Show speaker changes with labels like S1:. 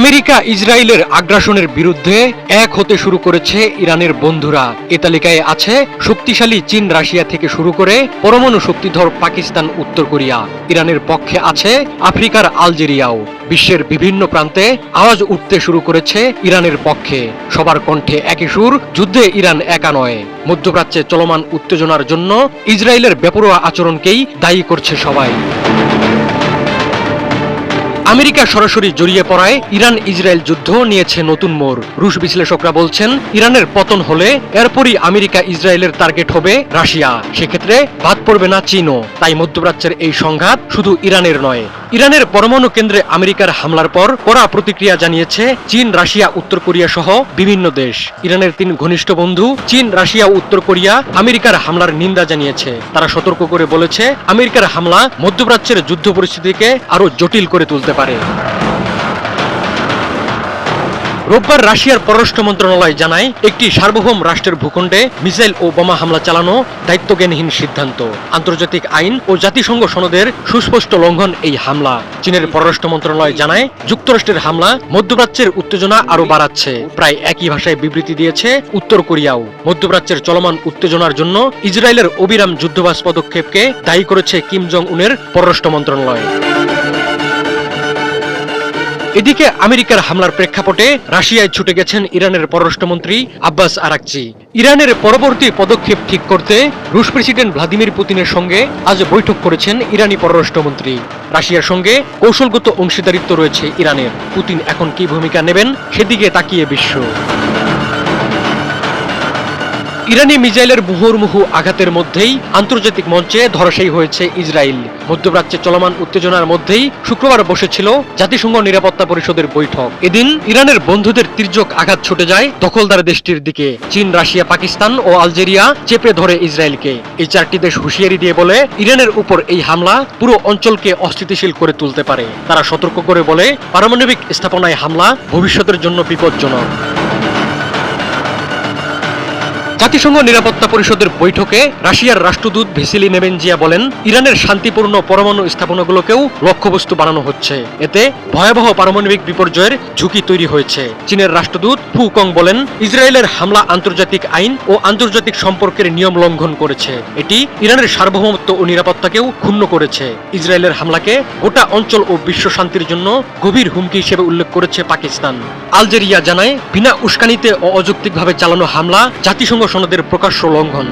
S1: America ইসরায়েলের আগ্রাসনের বিরুদ্ধে এক হতে শুরু করেছে ইরানের বন্ধুরা। এ তালিকায় আছে শক্তিশালী চীন রাশিয়া থেকে শুরু করে পরমাণু শক্তিধর পাকিস্তান, উত্তর কোরিয়া। ইরানের পক্ষে আছে আফ্রিকার আলজেরিয়াও। বিশ্বের বিভিন্ন প্রান্তে আওয়াজ উঠতে শুরু করেছে ইরানের পক্ষে। সবার কণ্ঠে একই সুর, যুদ্ধে ইরান একা নয়। মধ্যপ্রাচ্যে চলমান উত্তেজনার জন্য ইসরায়েলের বেপরোয়া আচরণকেই দায়ী করছে সবাই। আমেরিকা সরাসরি জড়িয়ে পড়ায় ইরান ইসরায়েল যুদ্ধ নিয়েছে নতুন মোড়। রুশ বিশ্লেষকরা বলছেন, ইরানের পতন হলে এরপরই আমেরিকা ইসরায়েলের টার্গেট হবে রাশিয়া। সেক্ষেত্রে বাদ পড়বে না চীনও। তাই মধ্যপ্রাচ্যের এই সংঘাত শুধু ইরানের নয়। ইরানের পরমাণু কেন্দ্রে আমেরিকার হামলার পর কড়া প্রতিক্রিয়া জানিয়েছে চীন, রাশিয়া, উত্তর কোরিয়া সহ বিভিন্ন দেশ। ইরানের তিন ঘনিষ্ঠ বন্ধু, চীন, রাশিয়া, উত্তর কোরিয়া, আমেরিকার হামলার নিন্দা জানিয়েছে। তারা সতর্ক করে বলেছে, আমেরিকার হামলা মধ্যপ্রাচ্যের যুদ্ধ পরিস্থিতিকে আরও জটিল করে তুলতে পারে। রোববার রাশিয়ার পররাষ্ট্র মন্ত্রণালয় জানায়, একটি সার্বভৌম রাষ্ট্রের ভূখণ্ডে মিসাইল ও বোমা হামলা চালানো দায়িত্বজ্ঞানহীন সিদ্ধান্ত। আন্তর্জাতিক আইন ও জাতিসংঘ সনদের সুস্পষ্ট লঙ্ঘন এই হামলা। চীনের পররাষ্ট্র মন্ত্রণালয় জানায়, যুক্তরাষ্ট্রের হামলা মধ্যপ্রাচ্যের উত্তেজনা আরও বাড়াচ্ছে। প্রায় একই ভাষায় বিবৃতি দিয়েছে উত্তর কোরিয়াও। মধ্যপ্রাচ্যের চলমান উত্তেজনার জন্য ইসরায়েলের অবিরাম যুদ্ধবাস পদক্ষেপকে দায়ী করেছে কিম জং উনের পররাষ্ট্র মন্ত্রণালয়। এদিকে আমেরিকার হামলার প্রেক্ষাপটে রাশিয়ায় ছুটে গেছেন ইরানের পররাষ্ট্রমন্ত্রী আব্বাস আরাকচি। ইরানের পরবর্তী পদক্ষেপ ঠিক করতে রুশ প্রেসিডেন্ট ভ্লাদিমির পুতিনের সঙ্গে আজ বৈঠক করেছেন ইরানি পররাষ্ট্রমন্ত্রী। রাশিয়ার সঙ্গে কৌশলগত অংশীদারিত্ব রয়েছে ইরানের। পুতিন এখন কি ভূমিকা নেবেন সেদিকে তাকিয়ে বিশ্ব। ইরানি মিসাইলের মুহুর্মুহু আঘাতের মধ্যেই আন্তর্জাতিক মঞ্চে ধরাশায়ী হয়েছে ইসরায়েল। মধ্যপ্রাচ্যে চলমান উত্তেজনার মধ্যেই শুক্রবার বসেছিল জাতিসংঘ নিরাপত্তা পরিষদের বৈঠক। এদিন ইরানের বন্ধুদের তির্যক আঘাত ছুটে যায় দখলদার দেশটির দিকে। চীন, রাশিয়া, পাকিস্তান ও আলজেরিয়া চেপে ধরে ইসরায়েলকে। এই চারটি দেশ হুঁশিয়ারি দিয়ে বলে ইরানের উপর এই হামলা পুরো অঞ্চলকে অস্থিতিশীল করে তুলতে পারে। তারা সতর্ক করে বলে পারমাণবিক স্থাপনায় হামলা ভবিষ্যতের জন্য বিপজ্জনক। জাতিসংঘ নিরাপত্তা পরিষদের বৈঠকে রাশিয়ার রাষ্ট্রদূত ভেসিলি নেবেনজিয়া বলেন, ইরানের শান্তিপূর্ণ পরমাণু স্থাপনাগুলোকেও লক্ষ্যবস্তু বানানো হচ্ছে। এতে ভয়াবহ পারমাণবিক বিপর্যয়ের ঝুঁকি তৈরি হয়েছে। চীনের রাষ্ট্রদূত ফু কং বলেন, ইসরায়েলের হামলা আন্তর্জাতিক আইন ও আন্তর্জাতিক সম্পর্কের নিয়ম লঙ্ঘন করেছে। এটি ইরানের সার্বভৌমত্ব ও নিরাপত্তাকেও ক্ষুণ্ণ করেছে। ইসরায়েলের হামলাকে গোটা অঞ্চল ও বিশ্ব শান্তির জন্য গভীর হুমকি হিসেবে উল্লেখ করেছে পাকিস্তান। আলজেরিয়া জানায়, বিনা উস্কানিতে ও অযৌক্তিকভাবে চালানো হামলা জাতিসংঘ সনদের প্রকাশ্য লঙ্ঘন।